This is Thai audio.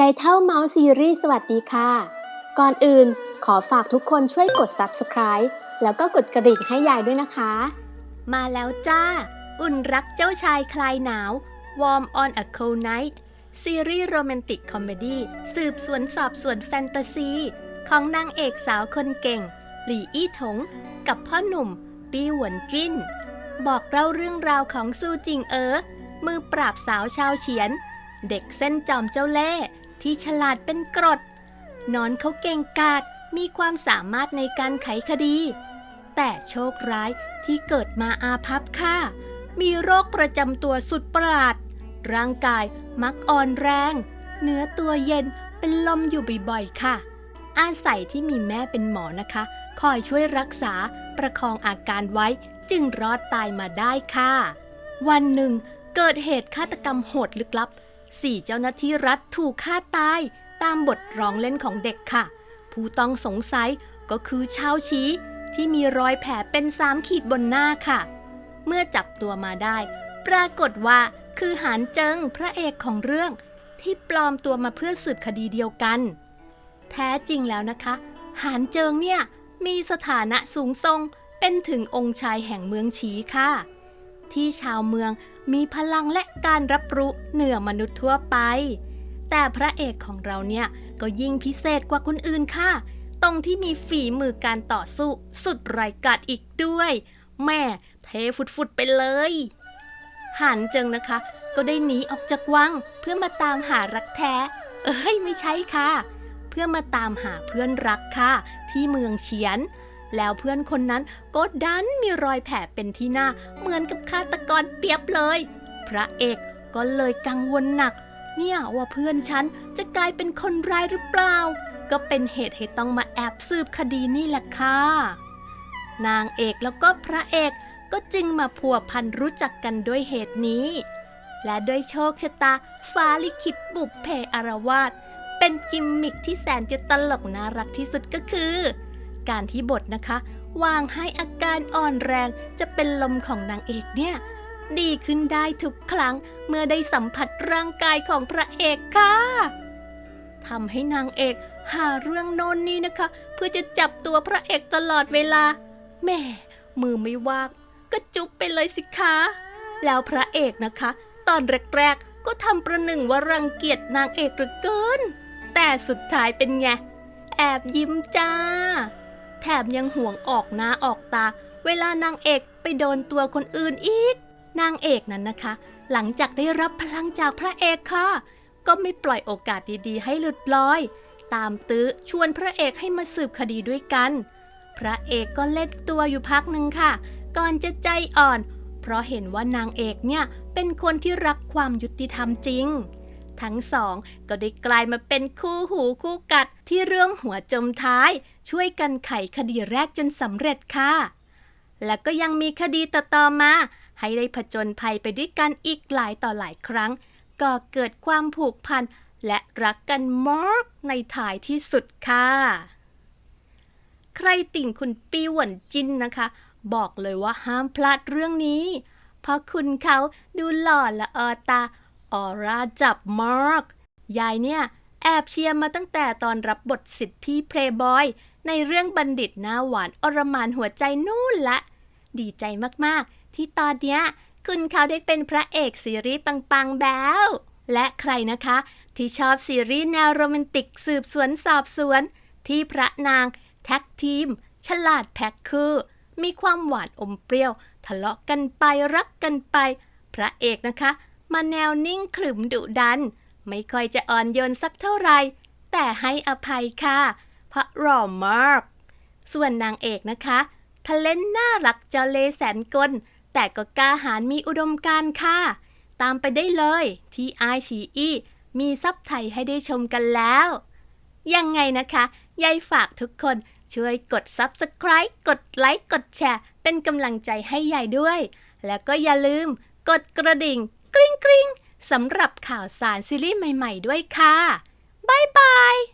ยายเท่าเมาส์ซีรีส์สวัสดีค่ะ ก่อนอื่นขอฝากทุกคนช่วยกด subscribe แล้วก็กดกระดิ่งให้ยายด้วยนะคะ มาแล้วจ้า อุ่นรักเจ้าชายคลายหนาว Warm on a Cold Night ซีรีส์โรแมนติกคอมเมดี้สืบสวนสอบสวนแฟนตาซี ของนางเอกสาวคนเก่ง หลี่อี้ถง กับพ่อหนุ่ม ปีหวนจิ้น บอกเล่าเรื่องราวของซูจิงเอ๋อมือปราบสาวชาวเฉียน เด็กเส้นจอมเจ้าเล่ห์ ที่ฉลาดเป็นกรดนอนเขาเก่งกาจมีความสามารถในการไขคดี แต่โชคร้ายที่เกิดมาอาภัพค่ะมีโรคประจำตัวสุดประหลาด ร่างกายมักอ่อนแรง เนื้อตัวเย็นเป็นลมอยู่บ่อยๆค่ะ อาศัยที่มีแม่เป็นหมอนะคะ คอยช่วยรักษาประคองอาการไว้จึงรอดตายมาได้ค่ะ วันหนึ่งเกิดเหตุฆาตกรรมโหดลึกลับ สี่เจ้าหน้าที่รัฐถูกฆ่าตายตามบทร้องเล่นของเด็กค่ะ ผู้ต้องสงสัยก็คือชาวชีที่มีรอยแผลเป็นสามขีดบนหน้าค่ะ เมื่อจับตัวมาได้ ปรากฏว่าคือหานเจิงพระเอกของเรื่อง ที่ปลอมตัวมาเพื่อสืบคดีเดียวกัน แท้จริงแล้วนะคะ หานเจิงเนี่ยมีสถานะสูงทรงเป็นถึงองค์ชายแห่งเมืองฉีค่ะ ที่ชาวเมือง มีพลังและการรับรู้เหนือมนุษย์ทั่วไป แต่พระเอกของเราเนี่ยก็ยิ่งพิเศษกว่าคนอื่นค่ะ ตรงที่มีฝีมือการต่อสู้สุดไร้กาดอีกด้วย แม่เทฟุดๆไปเลย หันเจิงนะคะ ก็ได้หนีออกจากวังเพื่อมาตามหารักแท้ เอ้ยไม่ใช่ค่ะ เพื่อมาตามหาเพื่อนรักค่ะ ที่เมืองเฉียน แล้วเพื่อนคนนั้นก็ดันมีรอยแผลเป็นที่หน้าเหมือนกับฆาตกรเปียบเลย พระเอกก็เลยกังวลหนัก เนี่ยว่าเพื่อนฉันจะกลายเป็นคนร้ายหรือเปล่า ก็เป็นเหตุให้ต้องมาแอบสืบคดีนี่แหละค่ะนางเอกแล้วก็พระเอกก็จึงมาพัวพันรู้จักกันด้วยเหตุนี้ และด้วยโชคชะตาฟ้าลิขิตบุพเพอารวาสเป็นกิมมิคที่แสนจะตลกน่ารักที่สุดก็คือ การที่บทนะคะ วางให้อาการอ่อนแรงจะเป็นลมของนางเอกเนี่ย ดีขึ้นได้ทุกครั้งเมื่อได้สัมผัสร่างกายของพระเอกค่ะทำให้นางเอกหาเรื่องโน่นนี่นะคะ เพื่อจะจับตัวพระเอกตลอดเวลาแม่มือไม่ว่างก็จุ๊บไปเลยสิคะแล้วพระเอกนะคะ ตอนแรกๆก็ทำประหนึ่งว่ารังเกียจนางเอกเหลือเกิน แต่สุดท้ายเป็นไง แอบยิ้มจ้า แถมยังห่วงออกหน้าออกตา เวลานางเอกไปโดนตัวคนอื่นอีก นางเอกนั้นนะคะ หลังจากได้รับพลังจากพระเอกค่ะ ก็ไม่ปล่อยโอกาสดีๆ ให้หลุดลอย ตามตื้อชวนพระเอกให้มาสืบคดีด้วยกัน พระเอกก็เล่นตัวอยู่พักหนึ่งค่ะ ก่อนจะใจอ่อน เพราะเห็นว่านางเอกเนี่ยเป็นคนที่รักความยุติธรรมจริง ทั้งสอง ก็ได้กลายมาเป็นคู่หูคู่กัดที่เรื่องหัวจมท้าย ช่วยกันไขคดีแรกจนสำเร็จค่ะ แล้วก็ยังมีคดีต่อๆมา ให้ได้ผจญภัยไปด้วยกันอีกหลายต่อหลายครั้ง ก็เกิดความผูกพันและรักกันมากในถ่ายที่สุดค่ะ ใครติ่งคุณปีหวนจินนะคะ บอกเลยว่าห้ามพลาดเรื่องนี้ เพราะคุณเขาดูหล่อละออตา ออร่าจับมากยายเนี่ย แอบเชียร์มาตั้งแต่ตอนรับบทสิทธิ์พี่เพลย์บอย ในเรื่องบัณฑิตหน้าหวานอรมานหัวใจนู่นละ ดีใจมากๆ ที่ตอนเนี้ย คุณเขาได้เป็นพระเอกซีรีส์ปังๆแบ้ว และใครนะคะ ที่ชอบซีรีส์แนวโรแมนติกสืบสวนสอบสวน ที่พระนาง แท็กทีม ฉลาดแพ็คคือ มีความหวานอมเปรี้ยว ทะเลาะกันไปรักกันไป พระเอกนะคะ มาแนวนิ่งขรึมดุดัน ไม่ค่อยจะอ่อนโยนสักเท่าไหร่ แต่ให้อภัยค่ะ เพราะหล่อมาก ส่วนนางเอกนะคะทะเล่นน่ารักเจ้าเลแสนกล แต่ก็กล้าหาญมีอุดมการค่ะ ตามไปได้เลยที่ไอชีอีมีซับไทยให้ได้ชมกันแล้ว ยังไงนะคะยายฝากทุกคนช่วยกด Subscribe กดไลค์ กดแชร์ เป็นกำลังใจให้ยายด้วย แล้วก็อย่าลืม กดกระดิ่ง กริ๊งกริ๊งสำหรับข่าวสารซีรีส์ใหม่ ๆ ด้วยค่ะ บ๊ายบาย